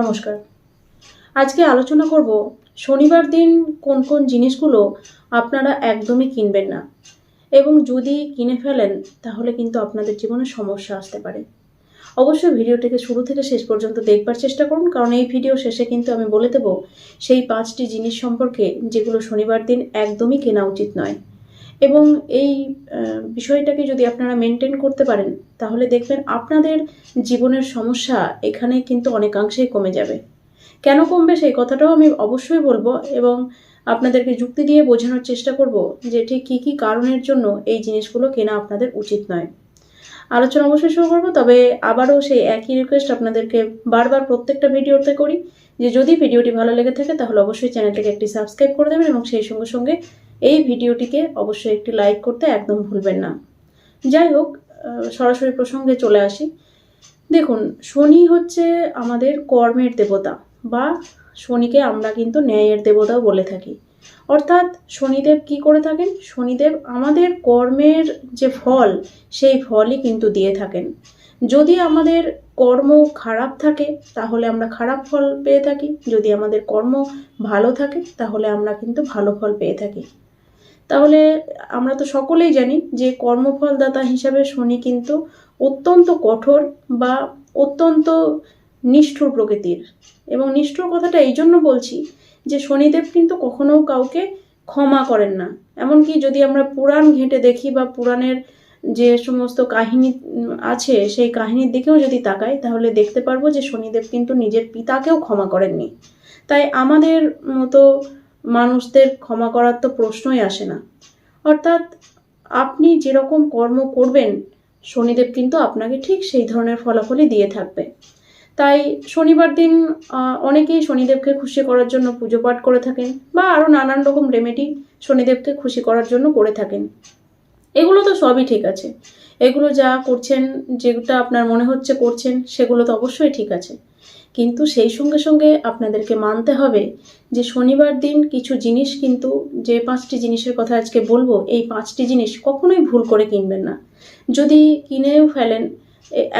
নমস্কার। আজকে আলোচনা করব শনিবার দিন কোন কোন জিনিসগুলো আপনারা একদমই কিনবেন না এবং যদি কিনে ফেলেন তাহলে কিন্তু আপনাদের জীবনে সমস্যা আসতে পারে। অবশ্যই ভিডিওটিকে শুরু থেকে শেষ পর্যন্ত দেখবার চেষ্টা করুন, কারণ এই ভিডিও শেষে কিন্তু আমি বলে দেব সেই পাঁচটি জিনিস সম্পর্কে যেগুলো শনিবার দিন একদমই কেনা উচিত নয়। এবং এই বিষয়টাকে যদি আপনারা মেনটেন করতে পারেন, তাহলে দেখবেন আপনাদের জীবনের সমস্যা এখানে কিন্তু অনেকাংশেই কমে যাবে। কেন কমবে সেই কথাটাও আমি অবশ্যই বলব এবং আপনাদেরকে যুক্তি দিয়ে বোঝানোর চেষ্টা করব যে ঠিক কী কী কারণের জন্য এই জিনিসগুলো কেনা আপনাদের উচিত নয়। আলোচনা অবশ্যই শুরু করব, তবে আবারও সেই একই রিকোয়েস্ট আপনাদেরকে বারবার প্রত্যেকটা ভিডিওতে করি যে যদি ভিডিওটি ভালো লেগে থাকে, তাহলে অবশ্যই চ্যানেলটিকে একটি সাবস্ক্রাইব করে দেবেন এবং সেই সঙ্গে সঙ্গে এই ভিডিওটিকে অবশ্যই একটি লাইক করতে একদম ভুলবেন না। যাই হোক সরাসরি প্রসঙ্গে চলে আসি। দেখুন, শনি হচ্ছে আমাদের কর্মের দেবতা বা শনিকে আমরা কিন্তু ন্যায়ের দেবতাও বলে থাকি। অর্থাৎ শনিদেব কি করে থাকেন? শনিদেব আমাদের কর্মের যে ফল, সেই ফলই কিন্তু দিয়ে থাকেন। যদি আমাদের কর্ম খারাপ থাকে, তাহলে আমরা খারাপ ফল পেয়ে থাকি। যদি আমাদের কর্ম ভালো থাকে, তাহলে আমরা কিন্তু ভালো ফল পেয়ে থাকি। তাহলে আমরা তো সকলেই জানি যে কর্মফলদাতা হিসাবে শনি কিন্তু অত্যন্ত কঠোর বা অত্যন্ত নিষ্ঠুর প্রকৃতির। এবং নিষ্ঠুর কথাটা এই জন্য বলছি যে শনিদেব কিন্তু কখনো কাউকে ক্ষমা করেন না। এমনকি যদি আমরা পুরাণ ঘেঁটে দেখি বা পুরাণের যে সমস্ত কাহিনী আছে, সেই কাহিনীর দিকেও যদি তাকাই, তাহলে দেখতে পারব যে শনিদেব কিন্তু নিজের পিতাকেও ক্ষমা করেননি। তাই আমাদের মতো মানুষদের ক্ষমা করার তো প্রশ্নই আসে না। অর্থাৎ আপনি যেরকম কর্ম করবেন, শনিদেব কিন্তু আপনাকে ঠিক সেই ধরনের ফলাফলই দিয়ে থাকবে। তাই শনিবার দিন অনেকেই শনিদেবকে খুশি করার জন্য পুজো পাঠ করে থাকেন বা আরও নানান রকম রেমেডি শনিদেবকে খুশি করার জন্য করে থাকেন। এগুলো তো সবই ঠিক আছে। এগুলো যা করছেন, যেটা আপনার মনে হচ্ছে করছেন, সেগুলো তো অবশ্যই ঠিক আছে। কিন্তু সেই সঙ্গে সঙ্গে আপনাদেরকে মানতে হবে যে শনিবার দিন কিছু জিনিস কিন্তু যে পাঁচটি জিনিসের কথা আজকে বলব, এই পাঁচটি জিনিস কখনোই ভুল করে কিনবেন না। যদি কিনেও ফেলেন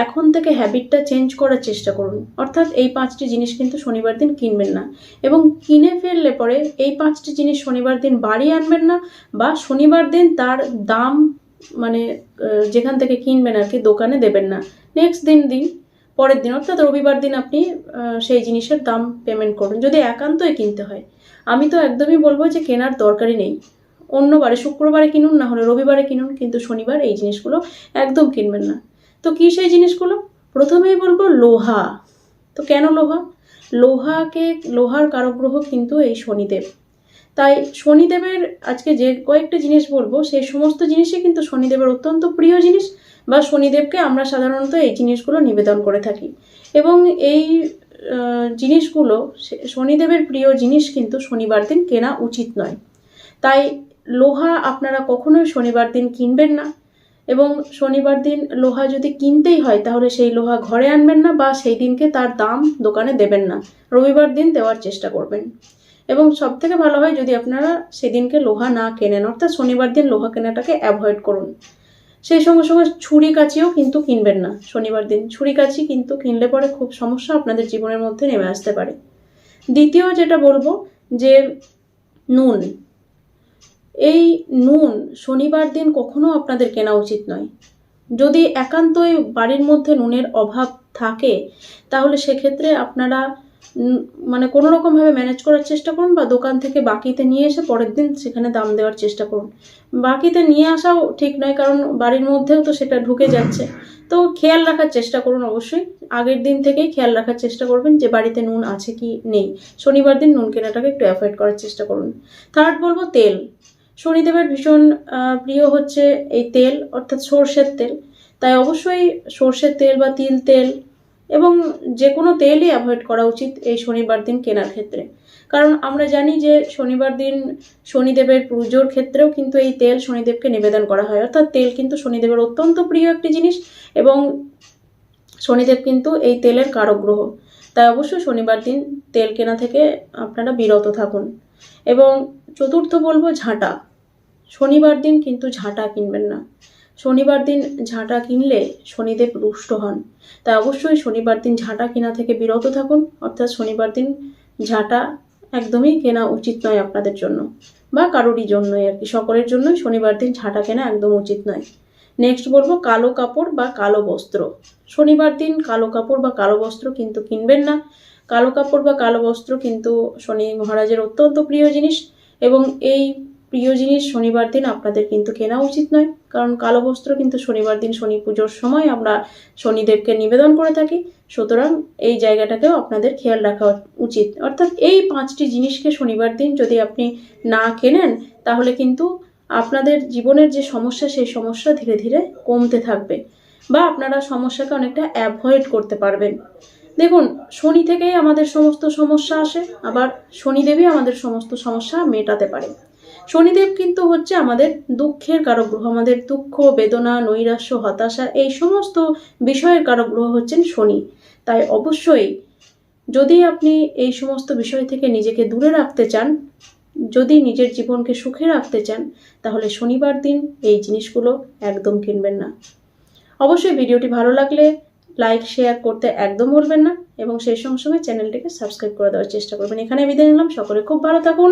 এখন থেকে হ্যাবিটটা চেঞ্জ করার চেষ্টা করুন। অর্থাৎ এই পাঁচটি জিনিস কিন্তু শনিবার দিন কিনবেন না। এবং কিনে ফেললে পরে এই পাঁচটি জিনিস শনিবার দিন বাড়ি আনবেন না বা শনিবার দিন তার দাম মানে যেখান থেকে কিনবেন আর কি দোকানে দেবেন না। নেক্সট দিন দিন পরের দিন, অর্থাৎ রবিবার দিন আপনি সেই জিনিসের দাম পেমেন্ট করুন। যদি একান্তই কিনতে হয়। আমি তো একদমই বলব যে কেনার দরকারই নেই। অন্যবারে শুক্রবারে কিনুন, না হলে রবিবারে কিনুন, কিন্তু শনিবার এই জিনিসগুলো একদম কিনবেন না। তো কী সেই জিনিসগুলো? প্রথমেই বলব লোহা। তো কেন লোহা? লোহাকে, লোহার কারগ্রহ কিন্তু এই শনিদেব। তাই শনিদেবের আজকে যে কয়েকটা জিনিস বলব, সেই সমস্ত জিনিসই কিন্তু শনিদেবের অত্যন্ত প্রিয় জিনিস বা শনিদেবকে আমরা সাধারণত এই জিনিসগুলো নিবেদন করে থাকি। এবং এই জিনিসগুলো শনিদেবের প্রিয় জিনিস কিন্তু শনিবার দিন কেনা উচিত নয়। তাই লোহা আপনারা কখনোই শনিবার দিন কিনবেন না। এবং শনিবার দিন লোহা যদি কিনতেই হয়, তাহলে সেই লোহা ঘরে আনবেন না বা সেই দিনকে তার দাম দোকানে দেবেন না। রবিবার দিন দেওয়ার চেষ্টা করবেন। এবং সব থেকে ভালো হয় যদি আপনারা সেদিনকে লোহা না কেনেন, অর্থাৎ শনিবার দিন লোহা কেনাটাকে অ্যাভয়েড করুন। সেই সঙ্গে সঙ্গে ছুরি কাচিও কিন্তু কিনবেন না। শনিবার দিন ছুরি কাচি কিন্তু কিনলে পরে খুব সমস্যা আপনাদের জীবনের মধ্যে নেমে আসতে পারে। দ্বিতীয় যেটা বলব, যে নুন। এই নুন শনিবার দিন কখনো আপনাদের কেনা উচিত নয়। যদি একান্তই বাড়ির মধ্যে নুনের অভাব থাকে, তাহলে সেক্ষেত্রে আপনারা মানে কোনো রকমভাবে ম্যানেজ করার চেষ্টা করুন বা দোকান থেকে বাকিতে নিয়ে এসে পরের দিন সেখানে দাম দেওয়ার চেষ্টা করুন। বাকিতে নিয়ে আসাও ঠিক নয়, কারণ বাড়ির মধ্যেও তো সেটা ঢুকে যাচ্ছে। তো খেয়াল রাখার চেষ্টা করুন অবশ্যই। আগের দিন থেকেই খেয়াল রাখার চেষ্টা করবেন যে বাড়িতে নুন আছে কি নেই। শনিবার দিন নুন কেনাটাকে একটু অ্যাভয়েড করার চেষ্টা করুন। থার্ড বলব তেল। শনিদেবের ভীষণ প্রিয় হচ্ছে এই তেল, অর্থাৎ সর্ষের তেল। তাই অবশ্যই সর্ষের তেল বা তিল তেল এবং যে কোনো তেলই অ্যাভয়েড করা উচিত এই শনিবার দিন কেনার ক্ষেত্রে। কারণ আমরা জানি যে শনিবার দিন শনিদেবের পুজোর ক্ষেত্রেও কিন্তু এই তেল শনিদেবকে নিবেদন করা হয়। অর্থাৎ তেল কিন্তু শনিদেবের অত্যন্ত প্রিয় একটি জিনিস এবং শনিদেব কিন্তু এই তেলের কারক গ্রহ তাই অবশ্যই শনিবার দিন তেল কেনা থেকে আপনারা বিরত থাকুন। এবং চতুর্থ বলব ঝাঁটা। শনিবার দিন কিন্তু ঝাঁটা কিনবেন না। শনিবার দিন ঝাঁটা কিনলে শনিদেব রুষ্ট হন। তাই অবশ্যই শনিবার দিন ঝাঁটা কেনা থেকে বিরত থাকুন। অর্থাৎ শনিবার দিন ঝাঁটা একদমই কেনা উচিত নয় আপনাদের জন্য। বা কারোরই জন্যই আর কি, সকলের জন্যই শনিবার দিন ঝাঁটা কেনা একদম উচিত নয়। নেক্সট বলব কালো কাপড় বা কালো বস্ত্র। শনিবার দিন কালো কাপড় বা কালো বস্ত্র কিন্তু কিনবেন না। কালো কাপড় বা কালো বস্ত্র কিন্তু শনি মহারাজের অত্যন্ত প্রিয় জিনিস। এবং এই প্রিয় জিনিস শনিবার দিন আপনাদের কিন্তু কেনা উচিত নয়, কারণ কালো বস্ত্র কিন্তু শনিবার দিন শনি পুজোর সময় আমরা শনিদেবকে নিবেদন করে থাকি। সুতরাং এই জায়গাটাকেও আপনাদের খেয়াল রাখা উচিত। অর্থাৎ এই পাঁচটি জিনিসকে শনিবার দিন যদি আপনি না কেনেন, তাহলে কিন্তু আপনাদের জীবনের যে সমস্যা, সেই সমস্যা ধীরে ধীরে কমতে থাকবে বা আপনারা সমস্যাকে অনেকটা অ্যাভয়েড করতে পারবেন। দেখুন, শনি থেকেই আমাদের সমস্ত সমস্যা আসে, আবার শনিদেবই আমাদের সমস্ত সমস্যা মেটাতে পারে। শনিদেব কিন্তু হচ্ছে আমাদের দুঃখের কারক গ্রহ আমাদের দুঃখ, বেদনা, নৈরাশ্য, হতাশা, এই সমস্ত বিষয়ের কারক গ্রহ হচ্ছেন শনি। তাই অবশ্যই যদি আপনি এই সমস্ত বিষয় থেকে নিজেকে দূরে রাখতে চান, যদি নিজের জীবনকে সুখে রাখতে চান, তাহলে শনিবার দিন এই জিনিসগুলো একদম কিনবেন না। অবশ্যই ভিডিওটি ভালো লাগলে লাইক, শেয়ার করতে একদম ভুলবেন না এবং সেই সঙ্গে সঙ্গে চ্যানেলটিকে সাবস্ক্রাইব করে দেওয়ার চেষ্টা করবেন। এখানে বিদায় নিলাম। সকলে খুব ভালো থাকুন।